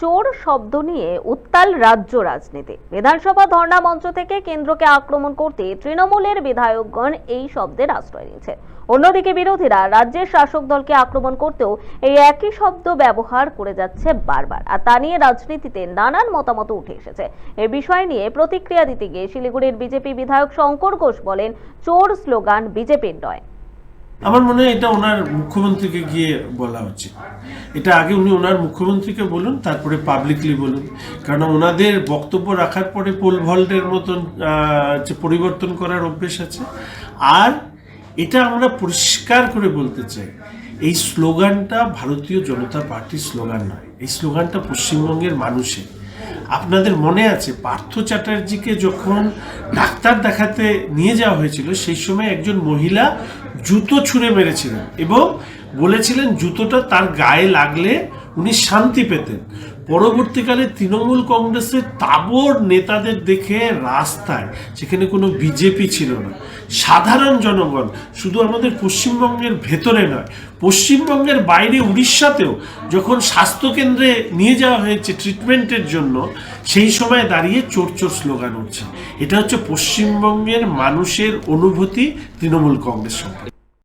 চোর শব্দ নিয়ে উত্তাল রাজ্য রাজনীতি। বিধানসভা ধর্ণা মঞ্চ থেকে কেন্দ্রকে আক্রমণ করতে তৃণমূলের বিধায়কগণ এই শব্দের আশ্রয় নিয়েছে। অন্যদিকে বিরোধীরা রাজ্যের শাসক দলকে আক্রমণ করতেও এই একই শব্দ ব্যবহার করে যাচ্ছে বারবার। আর তা নিয়ে রাজনীতিতে নানান মতামত উঠে এসেছে। এ বিষয় নিয়ে প্রতিক্রিয়া দিতে গিয়ে শিলিগুড়ির বিজেপি বিধায়ক শঙ্কর ঘোষ বলেন, চোর স্লোগান বিজেপির নয়। আমার মনে হয় এটা ওনার মুখ্যমন্ত্রীকে গিয়ে বলা উচিত। এটা আগে উনি ওনার মুখ্যমন্ত্রীকে বলুন, তারপরে পাবলিকলি বলুন। কারণ ওনাদের বক্তব্য রাখার পরে পোল ভল্টের মতন পরিবর্তন করার অভ্যেস আছে। আর এটা আমরা পরিষ্কার করে বলতে চাই, এই স্লোগানটা ভারতীয় জনতা পার্টির স্লোগান নয়। এই স্লোগানটা পশ্চিমবঙ্গের মানুষের। আপনাদের মনে আছে, পার্থ চ্যাটার্জিকে যখন ডাক্তার দেখাতে নিয়ে যাওয়া হয়েছিল, সেই সময় একজন মহিলা জুতো ছুঁড়ে মেরেছিলেন এবং বলেছিলেন জুতোটা তার গায়ে লাগলে উনি শান্তি পেতেন। পরবর্তীকালে তৃণমূল কংগ্রেসের তাবর নেতাদের দেখে রাস্তায় সেখানে কোনো বিজেপি ছিল না। সাধারণ জনগণ, শুধু আমাদের পশ্চিমবঙ্গের ভেতরে নয়, পশ্চিমবঙ্গের বাইরে উড়িষ্যাতেও যখন স্বাস্থ্যকেন্দ্রে নিয়ে যাওয়া হয়েছে ট্রিটমেন্টের জন্য, সেই সময় দাঁড়িয়ে চোর চোর স্লোগান উঠছে। এটা হচ্ছে পশ্চিমবঙ্গের মানুষের অনুভূতি তৃণমূল কংগ্রেস সম্পর্কে।